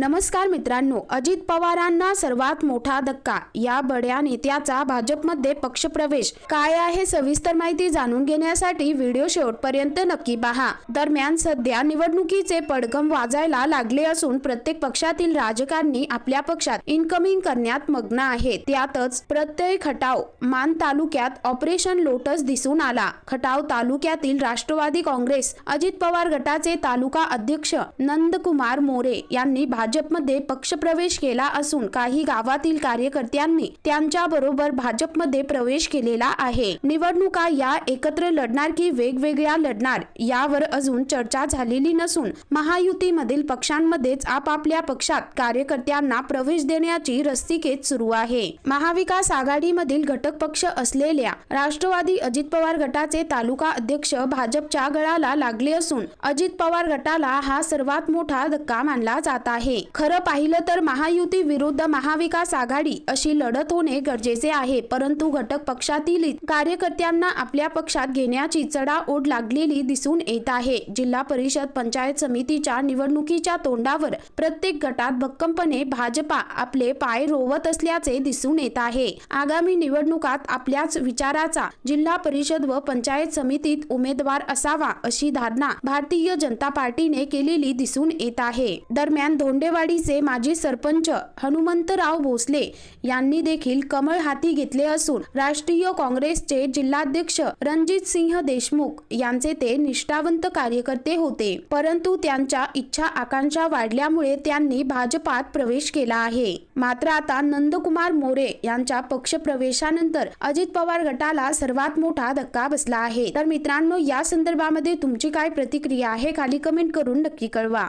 नमस्कार मित्रांनो अजित पवारांना सर्वात मोठा धक्का. या बड्या नेत्याचा भाजपमध्ये पक्षप्रवेश. काय आहे सविस्तर माहिती जाणून घेण्यासाठी व्हिडिओ शेवटपर्यंत नक्की पहा. दरम्यान सध्या निवडणुकीचे पडघम वाजायला लागले असून प्रत्येक पक्षातील राजकारणी आपल्या पक्षात इनकमिंग करण्यात मग्न आहेत. त्यातच प्रत्यय खटाव मान तालुक्यात ऑपरेशन लोटस दिसून आला. खटाव तालुक्यातील राष्ट्रवादी काँग्रेस अजित पवार गटाचे तालुका अध्यक्ष नंदकुमार मोरे यांनी भाजपमध्ये पक्षप्रवेश केला असून काही गावातील कार्यकर्त्यांनी त्यांच्या बरोबर भाजपमध्ये प्रवेश केलेला आहे. निवडणुका या एकत्र लढणार की वेगवेगळ्या लढणार यावर अजून चर्चा झालेली नसून महायुतीमधील पक्षांमध्येच आपापल्या पक्षात कार्यकर्त्यांना प्रवेश देण्याची रस्तिकेत सुरू आहे. महाविकास आघाडीमधील घटक पक्ष असलेल्या राष्ट्रवादी अजित पवार गटाचे तालुका अध्यक्ष भाजपच्या गळाला लागले असून अजित पवार गटाला हा सर्वात मोठा धक्का मानला जात आहे. खरं पाहिलं तर महायुती विरुद्ध महाविकास आघाडी अशी लढत होणे गरजेचे आहे परंतु घटक पक्षातील कार्यकर्त्यांना आपल्या पक्षात घेण्याची चढाओढ लागलेली दिसून येत आहे. जिल्हा परिषद पंचायत समितीच्या निवडणुकीच्या तोंडावर प्रत्येक गटात भक्कमपणे भाजपा आपले पाय रोवत असल्याचे दिसून येत आहे. आगामी निवडणुकात आपल्याच विचाराचा जिल्हा परिषद व पंचायत समितीत उमेदवार असावा अशी धारणा भारतीय जनता पार्टीने केलेली दिसून येत आहे. दरम्यान धोंडे धोंडेवाडीचे माजी सरपंच हनुमंतराव भोसले यांनी देखील कमळ हाती घेतले असून राष्ट्रीय काँग्रेसचे जिल्हाध्यक्ष रणजित सिंह देशमुख यांचे ते निष्ठावंत कार्यकर्ते होते. परंतु त्यांच्या इच्छा आकांक्षा वाढल्यामुळे त्यांनी भाजपात प्रवेश केला आहे. मात्र आता नंदकुमार मोरे यांच्या पक्षप्रवेशानंतर अजित पवार गटाला सर्वात मोठा धक्का बसला आहे. तर मित्रांनो या संदर्भामध्ये तुमची काय प्रतिक्रिया आहे? खाली कमेंट करून नक्की कळवा.